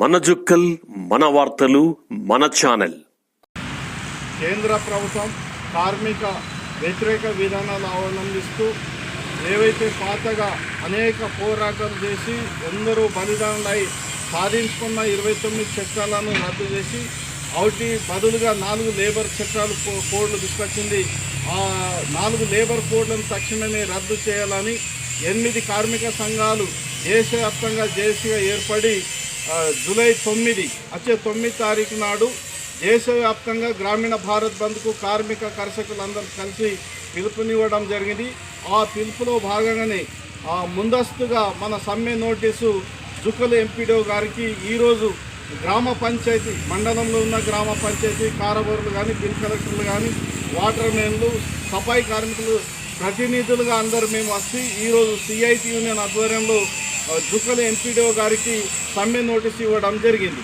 మన జుక్కల్ మన వార్తలు మన ఛానల్. కేంద్ర ప్రభుత్వం కార్మిక వ్యతిరేక విధానాలు అవలంబిస్తూ ఏవైతే పాతగా అనేక పోరాటాలు చేసి ఎందరో బలిదానులై సాధించుకున్న ఇరవై తొమ్మిది చట్టాలను రద్దు చేసి ఒకటి బదులుగా నాలుగు లేబర్ చట్టాలు కోడ్లు తీసుకొచ్చింది. ఆ నాలుగు లేబర్ కోడ్లను తక్షణమే రద్దు చేయాలని ఎనిమిది కార్మిక సంఘాలు దేశవ్యాప్తంగా జేసీగా ఏర్పడి జూలై తొమ్మిది వచ్చే తొమ్మిది తారీఖు నాడు దేశవ్యాప్తంగా గ్రామీణ భారత్ బంద్కు కార్మిక కర్షకులందరూ కలిసి పిలుపునివ్వడం జరిగింది. ఆ పిలుపులో భాగంగానే ముందస్తుగా మన సమ్మె నోటీసు జుక్కలు ఎంపీడో గారికి ఈరోజు గ్రామ పంచాయతీ మండలంలో ఉన్న గ్రామ పంచాయతీ కారబోరులు కానీ బిల్ కలెక్టర్లు కానీ వాటర్ మెన్లు సఫాయి కార్మికులు ప్రతినిధులుగా అందరూ మేము వచ్చి ఈరోజు సిఐటి యూనియన్ ఆధ్వర్యంలో దుక్కల ఎంపీడీఓ గారికి సమ్మె నోటీస్ ఇవ్వడం జరిగింది.